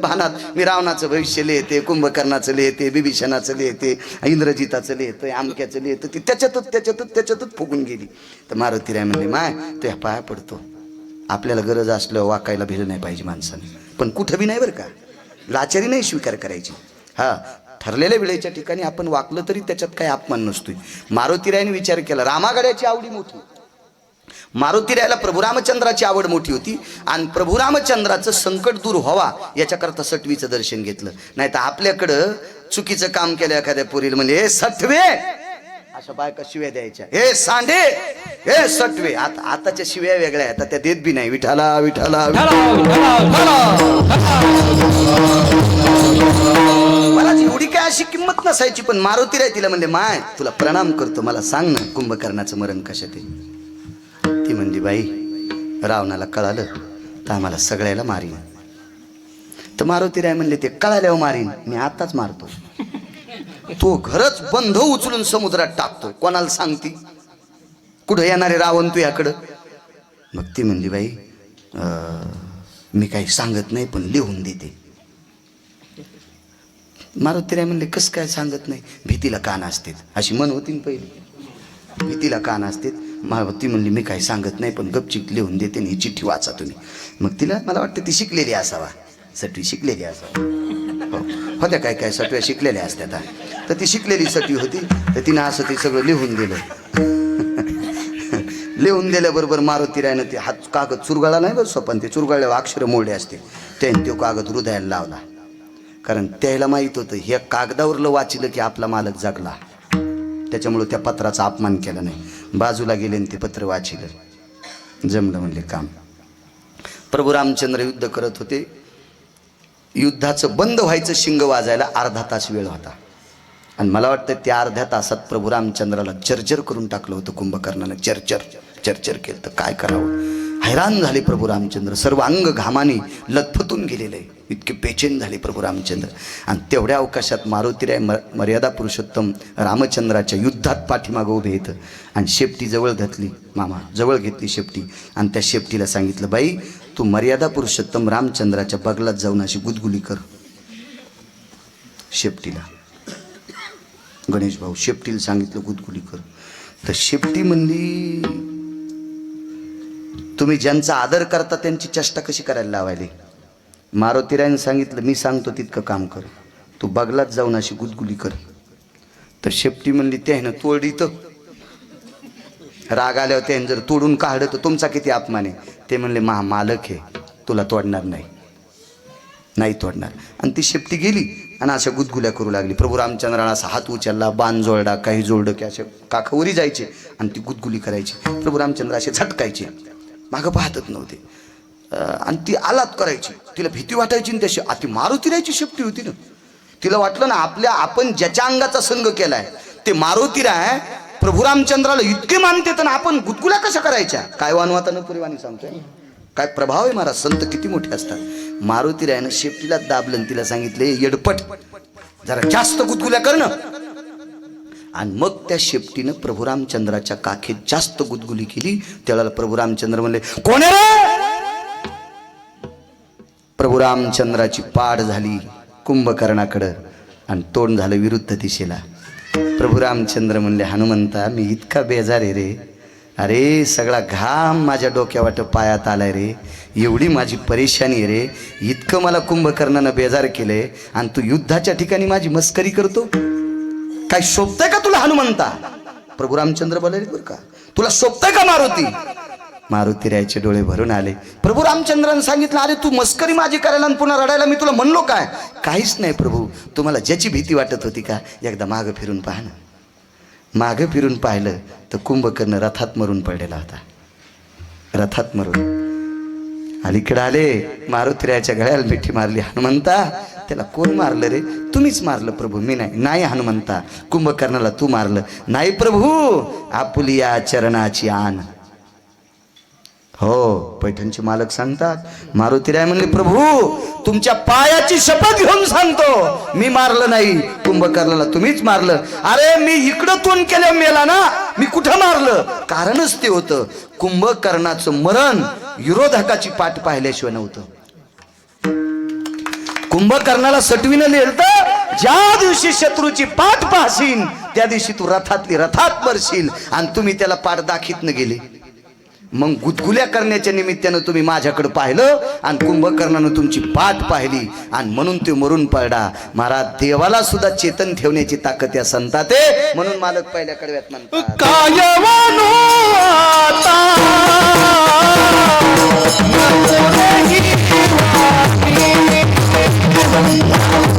भानात मी रावणाचं भविष्य लिहिते कुंभकर्णाचं लिहिते बिभीषणाचं लिहिते इंद्रजिताचं लिहितंय आमक्याचं लिहितं ती त्याच्यातच त्याच्यातच त्याच्यातच फुगून गेली. तर मारुतीराय म्हणले माय तो ह्या पाया पडतो. आपल्याला गरज असल्यावर वाकायला भिलं नाही पाहिजे माणसाने. पण कुठं बी नाही बरं का. लाचारी नाही स्वीकार करायची. हा ठरलेल्या वेळेच्या ठिकाणी आपण वाकलं तरी त्याच्यात काही अपमान नसतोय. मारुतीरायाने विचार केला रामागड्याची आवडी मोठी. मारुतीरायाला प्रभू रामचंद्राची आवड मोठी होती आणि प्रभू रामचंद्राचं संकट दूर व्हावा याच्याकरता सटवीचं दर्शन घेतलं. नाही तर आपल्याकडं चुकीचं काम केलं एखाद्या पुरील म्हणजे हे सटवे! अशा बायका शिव्या द्यायच्या. हे सांडे! हे सटवे! आता आताच्या शिव्या वेगळ्या आहेत. आता त्या देत बी नाही. विठाला विठाला मला एवढी काय अशी किंमत नसायची पण मारुती राय तिला म्हणले माय तुला प्रणाम करतो. मला सांग ना कुंभकर्णाचं मरण कशा ते ती म्हणली बाई रावणाला कळालं तर आम्हाला सगळ्याला मारीन. तर मारुती राय म्हणले ते कळाल्यावर मारीन मी आताच मारतो. तो घरच बंध उचलून समुद्रात टाकतो कोणाला सांगती? कुठं येणारे रावण तू याकडं? मग ती म्हणली बाई मी काही सांगत नाही पण लिहून देते. मारुती राय म्हणले कसं काय सांगत नाही? भीतीला कान असते अशी मन होती पहिली. भीतीला कान असते ती म्हणली मी काही सांगत नाही पण गपचिक लिहून देते आणि ही चिठ्ठी वाचा तुम्ही. मग तिला मला वाटतं ती शिकलेली असावा. सटवी शिकलेली असावा. हो. होत्या काय काय सटव्या शिकलेल्या असत्या आता. तर ती शिकलेली सटवी होती तर तिनं असं ते सगळं लिहून दिलं. लिहून दिल्याबरोबर मारुतीरायनं ते हात कागद चुरगाळा नाही बरं स्वपन ते चुरगाळल्यावर अक्षर मोडले असते. त्याने तो कागद हृदयाला लावला. कारण त्याला माहीत होतं हे कागदावरलं वाचलं की आपला मालक जगला. त्याच्यामुळं त्या पत्राचा अपमान केला नाही. बाजूला गेले आणि ते पत्र वाचिलं. जमलं म्हणले काम. प्रभू रामचंद्र युद्ध करत होते. युद्धाचं बंद व्हायचं शिंग वाजायला अर्धा तास वेळ होता. आणि मला वाटतं त्या अर्ध्या तासात प्रभू रामचंद्राला चर्चर करून टाकलं होतं कुंभकर्णानं. चर्चर चर्चर केलं तर काय करावं? हैराण झाले प्रभू रामचंद्र. सर्व अंग घामाने लथपतून गेलेले. इतके पेचेन झाले प्रभू रामचंद्र. आणि तेवढ्या अवकाशात मारुतीराय म मर्यादा पुरुषोत्तम रामचंद्राच्या युद्धात पाठीमागं उभे येतं आणि शेपटी जवळ घातली मामा जवळ घेतली शेपटी. आणि त्या शेपटीला सांगितलं बाई तू मर्यादा पुरुषोत्तम रामचंद्राच्या बगलात जाऊन अशी गुदगुली कर. शेपटीला. गणेश भाऊ शेपटीला सांगितलं गुदगुली कर. तर शेपटी म्हणली तुम्ही ज्यांचा आदर करता त्यांची चेष्टा कशी करायला लावायली? मारुतीरायनं सांगितलं मी सांगतो तितकं काम कर. तू बगलात जाऊन अशी गुदगुली कर. तर शेपटी म्हणली त्यानं तोडली तर राग आल्यावर त्याने जर तोडून काढलं तर तुमचा किती अपमान आहे? ते म्हणले महा मालक आहे तुला तोडणार नाही. नाही तोडणार. आणि ती शेपटी गेली आणि अशा गुदगुल्या करू लागली. प्रभू रामचंद्राला असा हात उचलला बाण जोडला काही जोडलं की अशा काखावरी जायचे आणि ती गुदगुली करायची. प्रभू रामचंद्र असे झटकायचे. मागं पाहतच नव्हते. आणि ती आलात करायची. तिला भीती वाटायची ना त्याशी अति मारुतीरायची शेपटी होती ना. तिला वाटलं ना आपल्या आपण ज्याच्या अंगाचा संघ केलाय ते मारुतीराय प्रभू रामचंद्राला इतके मानते तर आपण गुदगुल्या कशा करायच्या? काय वानवातानं पुरेवानी सांगतोय? काय प्रभाव आहे महाराज? संत किती मोठे असतात. मारुतीरायनं शेपटीला दाबलं तिला सांगितले येडपट जरा जास्त गुदगुल्या करणं आणि मग त्या शेपटीनं प्रभू रामचंद्राच्या काखेत जास्त गुदगुली केली. त्यावेळेला प्रभू रामचंद्र म्हणले कोण रे? प्रभू रामचंद्राची पाड झाली कुंभकर्णाकडं आणि तोंड झालं विरुद्ध दिशेला. प्रभू रामचंद्र म्हणले हनुमंता मी इतका बेजार आहे रे. अरे सगळा घाम माझ्या डोक्यावाट पायात आलाय रे. एवढी माझी परेशानी आहे रे. इतकं मला कुंभकर्णानं बेजार केलंय आणि तू युद्धाच्या ठिकाणी माझी मस्करी करतो. काय शोभतंय का हनुमंता. प्रभू रामचंद्र बोलायले बरं का? तुला सोपतंय का मारुती? मारुती रायचे डोळे भरून आले. प्रभू रामचंद्रानं सांगितलं अरे तू मस्करी माझी करायला आणि पुन्हा रडायला मी तुला म्हणलो काय? काहीच नाही प्रभू. तुम्हाला ज्याची भीती वाटत होती का एकदा मागं फिरून पाहा ना. मागं फिरून पाहिलं तर कुंभकर्ण रथात मरून पडलेला होता. रथात मरून अलीकडे आले मारुतीरायाच्या गळ्याला मिठी मारली. हनुमंता त्याला कोण मारलं रे? तुम्हीच मारलं प्रभू. मी नाही. नाही हनुमंता. कुंभकर्णाला तू मारलं. नाही प्रभू आपुलिया चरणाची आण. हो पैठणचे मालक सांगतात मारुतीराय म्हणले प्रभू तुमच्या पायाची शपथ घेऊन सांगतो. मी मारलं नाही. कुंभकर्णाला तुम्हीच मारलं. अरे मी इकडं तोंड केलं मेला ना मी कुठं मारलं? कारणच ते होतं. कुंभकर्णाचं मरण विरोधकाची पाठ पाहिल्याशिवाय नव्हतं. कुंभकर्णाला सटवीनं लिहिलं तर ज्या दिवशी शत्रूची पाठ पाहशील त्या दिवशी तू रथातली रथात मरशील आणि तुम्ही त्याला पाठ दाखीतनं गेले. मग गुदगुल्या करण्याच्या निमित्तानं तुम्ही माझ्याकडे पाहिलं आणि कुंभकर्णानं तुमची पाठ पाहिली आणि म्हणून ते मरून पडला. महाराज देवाला सुद्धा चेतन ठेवण्याची ताकद या संतात म्हणून मालक पहिल्या कडव्यात म्हणतात.